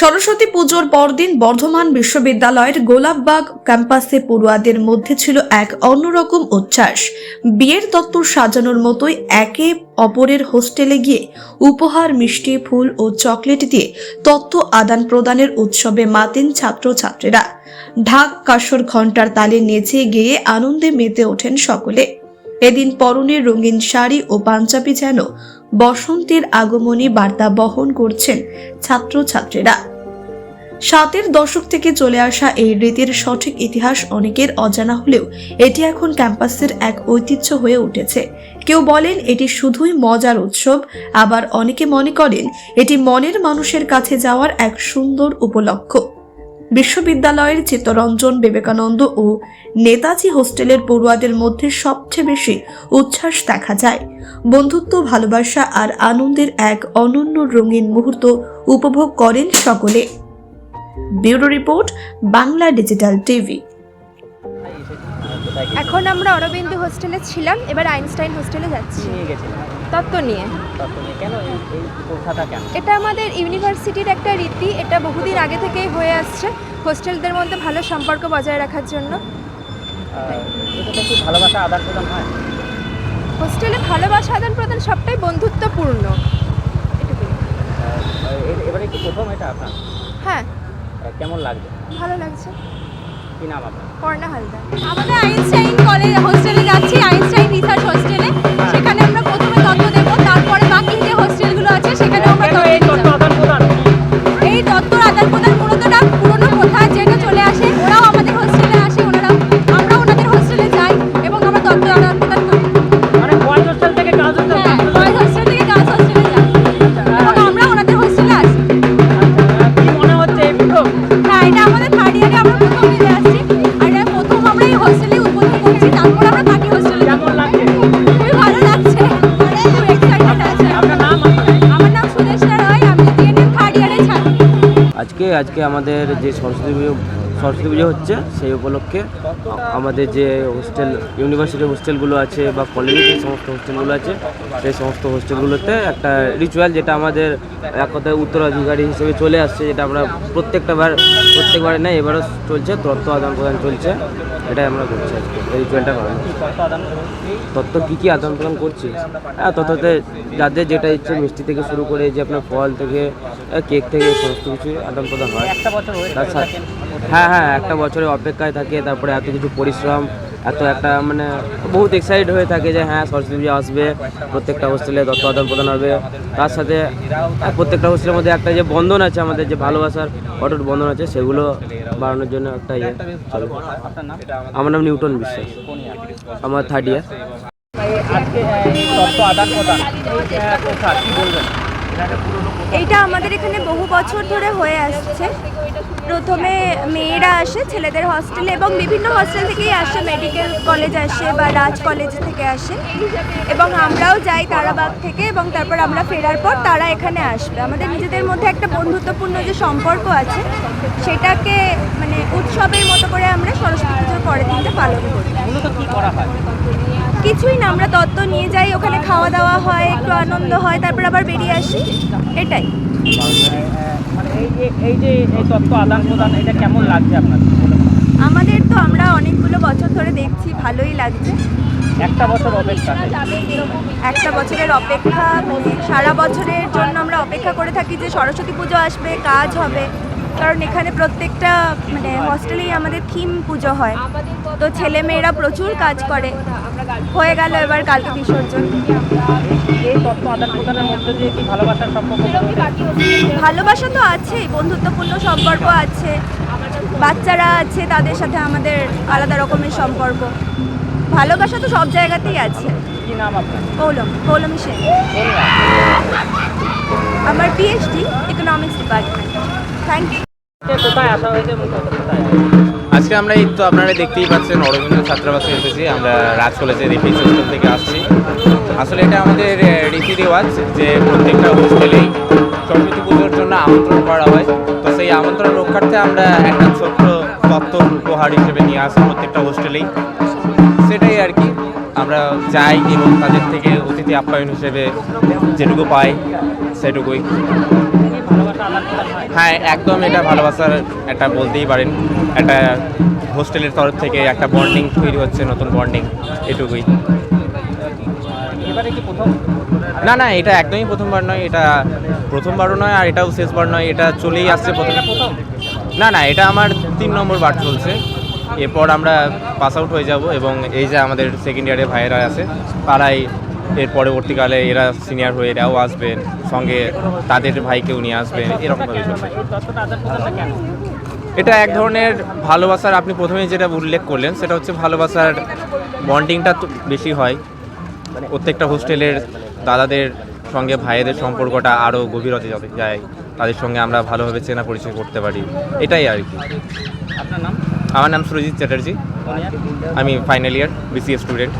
সরস্বতী পুজোর পরদিন বর্ধমান বিশ্ববিদ্যালয়ের গোলাপবাগ ক্যাম্পাসে পড়ুয়াদের মধ্যে ছিল এক অন্যরকম উচ্ছ্বাস। বিয়ের তত্ত্ব সাজানোর মতোই একে অপরের হোস্টেলে গিয়ে উপহার, মিষ্টি, ফুল ও চকলেট দিয়ে তত্ত্ব আদান প্রদানের উৎসবে মাতেন ছাত্রছাত্রীরা। ঢাক কাসর ঘণ্টার তালে নেচে গেয়ে আনন্দে মেতে ওঠেন সকলে। এদিন পরনের রঙিন শাড়ি ও পাঞ্জাবি যেন বসন্তের আগমনী বার্তা বহন করছেন ছাত্রছাত্রীরা। সাতের দশক থেকে চলে আসা এই রীতির সঠিক ইতিহাস অনেকের অজানা হলেও এটি এখন ক্যাম্পাসের এক ঐতিহ্য হয়ে উঠেছে। কেউ বলেন এটি শুধুই মজার উৎসব, আবার অনেকে মনে করেন এটি মনের মানুষের কাছে যাওয়ার এক সুন্দর উপলক্ষ। বিশ্ববিদ্যালয়ের চিত্তরঞ্জন বিবেকানন্দ ও নেতাজি হোস্টেলের পড়ুয়াদের মধ্যে সবচেয়ে বেশি উচ্ছ্বাস দেখা যায়। বন্ধুত্ব, ভালোবাসা আর আনন্দের এক অনন্য রঙিন মুহূর্ত উপভোগ করেন সকলে। Bureau report, Bangla digital TV. এখন আমরা অরবিন্দু হোস্টেলে ছিলাম, এবার আইনস্টাইন হোস্টেলে যাচ্ছি। তত্ত্ব নিয়ে। এটা আমাদের ইউনিভার্সিটির একটা রীতি এটা বহুদিন আগে থেকেই হয়ে আসছে হোস্টেলদের মধ্যে ভালো সম্পর্ক বজায় রাখার জন্য। ভালোবাসা আদান প্রদান হয়? হোস্টেলে ভালোবাসা আদান প্রদান সবটাই বন্ধুত্বপূর্ণ। এটুকুই। এবারে কি প্রথম এটা আপনার? হ্যাঁ। কেমন লাগছে? ভালো লাগছে। কি নাম আপনার? পর্ণা হালদার। আমাদের আইনস্টাইন কলেজ হোস্টেলে যাচ্ছি আইনস্টাইন রিসার্চ হোস্টেলে। আজকে আমাদের যে সরস্বতী পুজো সরস্বতী পুজো হচ্ছে, সেই উপলক্ষে আমাদের যে হোস্টেল ইউনিভার্সিটি হোস্টেলগুলো আছে বা কলেজের যে সমস্ত হোস্টেলগুলো আছে, সেই সমস্ত হোস্টেলগুলোতে একটা রিচুয়াল যেটা আমাদের এক কথায় উত্তরাধিকারী হিসেবে চলে আসছে, যেটা আমরা প্রত্যেকটা বার, প্রত্যেকবারে নেই এবারও চলছে, তত্ত্ব আদান প্রদান চলছে, এটাই আমরা করছি এই রিচুয়ালটা করানো তত্ত্ব কী কী আদান প্রদান করছি? হ্যাঁ তত্ত্বতে যাদের যেটা ইচ্ছে মিষ্টি থেকে শুরু করে যে আপনার ফল থেকে কেক থেকে সমস্ত কিছু আদান প্রদান হয়। থাকেন হ্যাঁ হ্যাঁ একটা বছরের অপেক্ষায় থাকে, তারপরে এত কিছু পরিশ্রম, এত একটা মানে বহুত এক্সাইটেড হয়ে থাকে যে হ্যাঁ সরস্বতী পুজো আসবে, প্রত্যেকটা হোস্টেলে তত্ত্ব আদান প্রদান হবে। তার সাথে প্রত্যেকটা হোস্টেলের মধ্যে একটা যে বন্ধন আছে আমাদের, যে ভালোবাসার অটুট বন্ধন আছে, সেগুলো বাড়ানোর জন্য একটা ইয়ে আমার নাম নিউটন বিশ্বাস। আমার থার্ড ইয়ার আজকে তত্ত্ব আদান প্রদান। এইটা আমাদের এখানে বহু বছর ধরে হয়ে আসছে। প্রথমে মেয়েরা আসে ছেলেদের হস্টেলে এবং বিভিন্ন হস্টেল থেকেই আসে মেডিকেল কলেজ আসে বা রাজ কলেজ থেকে আসে। এবং আমরাও যাই তারাবাগ থেকে এবং তারপর আমরা ফেরার পর তারা এখানে আসবে। আমাদের নিজেদের মধ্যে একটা বন্ধুত্বপূর্ণ যে সম্পর্ক আছে, সেটাকে মানে উৎসবের মতো করে আমরা সরস্বতী পুজোর পরের দিনটা পালন করি। মূলত কি করা হয়? কিছুই না আমরা তত্ত্ব নিয়ে যাই ওখানে খাওয়া দাওয়া হয় একটু আনন্দ হয় তারপর আবার বেরিয়ে আসি। এটাই। এই যে এই যে এই তত্ত্ব আদান প্রদান এটা কেমন লাগছে আপনার আমাদের তো আমরা অনেকগুলো বছর ধরে দেখছি ভালোই লাগছে। একটা বছর অপেক্ষা। একটা বছরের অপেক্ষা মানে সারা বছরের জন্য আমরা অপেক্ষা করে থাকি যে সরস্বতী পুজো আসবে কাজ হবে। কারণ এখানে প্রত্যেকটা মানে হস্টেলেই আমাদের থিম পুজো হয়। তো ছেলে মেয়েরা প্রচুর কাজ করে। হয়ে গেল এবার কালকে বিসর্জন? ভালোবাসা তো আছেই বন্ধুত্বপূর্ণ সম্পর্ক আছে। বাচ্চারা আছে তাদের সাথে আমাদের আলাদা রকমের সম্পর্ক। ভালোবাসা তো সব জায়গাতেই আছে। কি নাম আপনার? পৌলম সেন। আমার PhD economics department thank you আজকে আমরা এই তো আপনারা দেখতেই পাচ্ছেন অরবিন্দ ছাত্রাবাসে এসেছি। আমরা রাজ কলেজের রিফিল হোস্টেল থেকে আসছি। আসলে এটা আমাদের রীতি রেওয়াজ যে প্রত্যেকটা হোস্টেলেই সরস্বতী পুজোর জন্য আমন্ত্রণ করা হয়। তো সেই আমন্ত্রণ রক্ষার্থে আমরা একটা ছোট্ট তত্ত্ব উপহার হিসেবে নিয়ে আসি প্রত্যেকটা হোস্টেলেই। সেটাই আর কি। আমরা যাই এবং তাদের থেকে অতিথি আপ্যায়ন হিসেবে যেটুকু পাই, সেটুকুই। হয় একদম এটা ভালোবাসার একটা বলতেই পারেন। একটা হোস্টেলের তরফ থেকে একটা বন্ডিং তৈরি হচ্ছে নতুন বন্ডিং এটুকুই। না না এটা একদমই প্রথমবার নয় এটা প্রথমবারও নয় আর এটাও শেষবার নয় এটা চলেই আসছে প্রথম। প্রথম? না না এটা আমার তিন নম্বর বার চলছে। এরপর আমরা পাস আউট হয়ে যাব এবং এই যে আমাদের সেকেন্ড ইয়ারে ভাইয়েরা আছে তারাই এর পরবর্তীকালে এরা সিনিয়র হয়ে এরাও আসবেন সঙ্গে তাদের ভাইকেও নিয়ে আসবেন এরকমভাবে চলবে। এটা এক ধরনের ভালোবাসার আপনি প্রথমে যেটা উল্লেখ করলেন সেটা হচ্ছে ভালোবাসার বন্ডিংটা বেশি হয়। প্রত্যেকটা হোস্টেলের দাদাদের সঙ্গে ভাইয়েদের সম্পর্কটা আরও গভীরতে যায়। তাদের সঙ্গে আমরা ভালোভাবে চেনা পরিচয় করতে পারি। এটাই আর কি। আপনার নাম? আমার নাম সুরজিৎ চ্যাটার্জি। আমি ফাইনাল ইয়ার বিসিএস স্টুডেন্ট